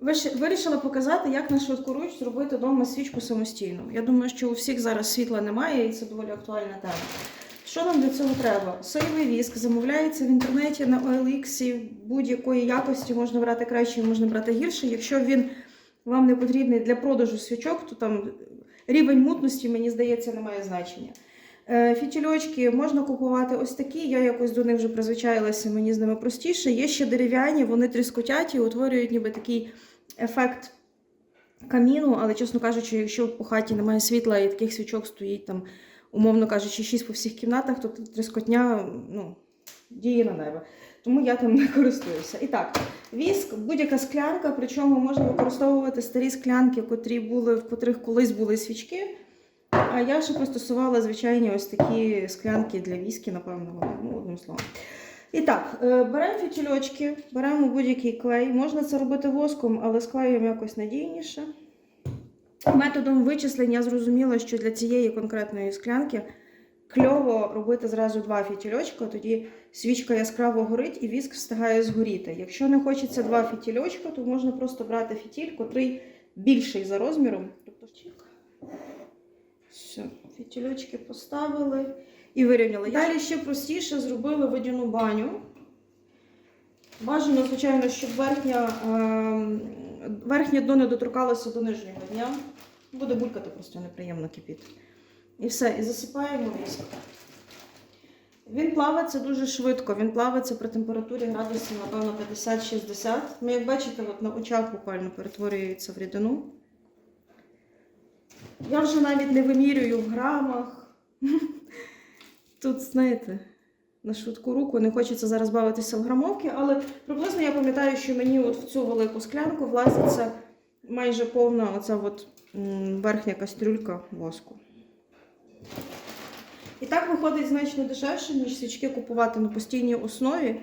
Вирішила показати, як на швидкоруч зробити вдома свічку самостійно. Я думаю, що у всіх зараз світла немає, і це доволі актуальна тема. Що нам для цього треба? Соєвий віск замовляється в інтернеті на OLX будь-якої якості можна брати краще, можна брати гірше. Якщо він вам не потрібний для продажу свічок, то там рівень мутності, мені здається, не має значення. Е, Фітільочки можна купувати ось такі. Я якось до них вже призвичаїлася, мені з ними простіше. Є ще дерев'яні, вони тріскотяті, утворюють ніби такий ефект каміну, але, чесно кажучи, якщо по хаті немає світла і таких свічок стоїть там, умовно кажучи, шість по всіх кімнатах, то тріскотня ну, діє на небо. Тому я там не користуюся. І так, віск, будь-яка склянка, причому можна використовувати старі склянки, котрі були, в котрих колись були свічки. А я ще пристосувала звичайні ось такі склянки для віскі, напевно, ну, одним словом. І так, е, беремо фітільочки, беремо будь-який клей. Можна це робити воском, але з клеєм якось надійніше. Методом вичислень я зрозуміла, що для цієї конкретної склянки кльово робити зразу два фітільочка, тоді свічка яскраво горить і віск встигає згоріти. Якщо не хочеться два фітільочка, то можна просто брати фітіль, котрий більший за розміром. Тобто. Все, фітільочки поставили і вирівняли. Далі ще простіше зробили водяну баню. Бажано, звичайно, щоб верхня, ем, верхнє дно не доторкалося до нижнього дня. Буде булькати просто неприємно кипіти. І все, і засипаємо віск. Він плавиться дуже швидко. Він плавиться при температурі градусів, напевно, 50-60. Ну, як бачите, от на очах буквально перетворюється в рідину. Я вже навіть не вимірюю в грамах. Тут, знаєте, на швидку руку не хочеться зараз бавитися в грамовки, але приблизно я пам'ятаю, що мені от в цю велику склянку влазиться майже повна оця от верхня кастрюлька воску. І так виходить значно дешевше, ніж свічки купувати на постійній основі.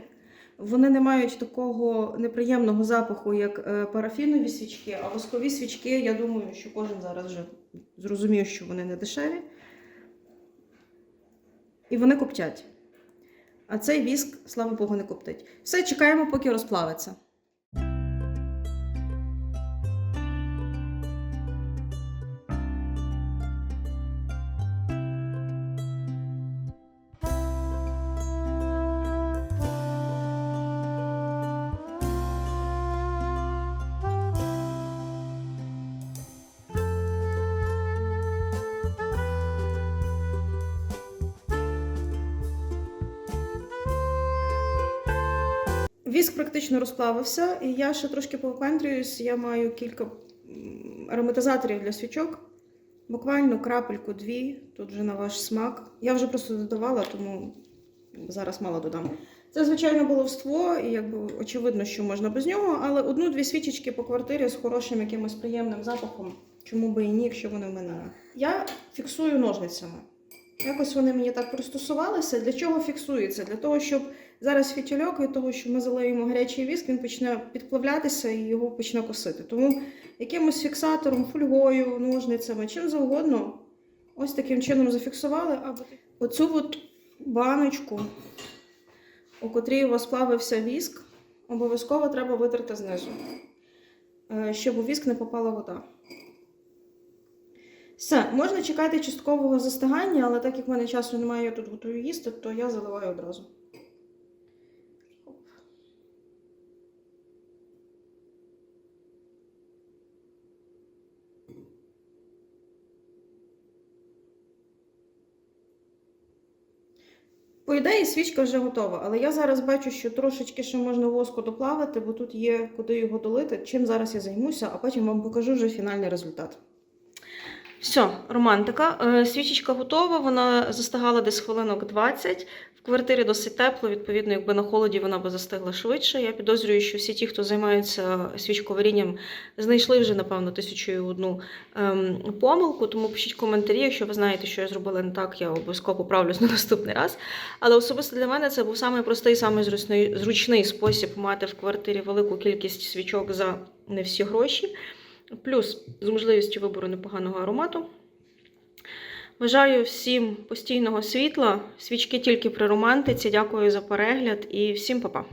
Вони не мають такого неприємного запаху, як е, парафінові свічки, а воскові свічки, я думаю, що кожен зараз вже зрозумів, що вони не дешеві. І вони коптять. А цей віск, слава Богу, не коптить. Все, чекаємо, поки розплавиться. Віск практично розплавився, і я ще трошки повипендрююсь. Я маю кілька ароматизаторів для свічок. Буквально крапельку дві, тут вже на ваш смак. Я вже просто додавала, тому зараз мало додам. Це, звичайно, баловство, і якби очевидно, що можна без нього, але одну-дві свічечки по квартирі з хорошим якимось приємним запахом. Чому би і ні, якщо вони в мене. Я фіксую ножницями. Якось вони мені так пристосувалися. Для чого фіксується? Для того, щоб зараз фітільок від того, що ми залиємо гарячий віск, він почне підплавлятися і його почне косити. Тому якимось фіксатором, фольгою, ножницями, чим завгодно, ось таким чином зафіксували. Оцю от баночку, у котрій у вас плавився віск, обов'язково треба витерти знизу, е, щоб у віск не попала вода. Все, можна чекати часткового застигання, але так як в мене часу немає, я тут готую їсти, то я заливаю одразу. По ідеї, свічка вже готова, але я зараз бачу, що трошечки ще можна воску доплавити, бо тут є куди його долити. Чим зараз я займуся, а потім вам покажу вже фінальний результат. Все, романтика. Е, Свічечка готова, вона застигала десь хвилинок 20. В квартирі досить тепло, відповідно, якби на холоді вона би застигла швидше. Я підозрюю, що всі ті, хто займаються свічковарінням, знайшли вже, напевно, тисячу і одну ем, помилку. Тому пишіть коментарі, якщо ви знаєте, що я зробила не так, я обов'язково поправлюсь на наступний раз. Але особисто для мене це був самий простий, самий зручний, зручний спосіб мати в квартирі велику кількість свічок за не всі гроші. Плюс з можливістю вибору непоганого аромату. Бажаю всім постійного світла, свічки тільки при романтиці. Дякую за перегляд і всім па-па!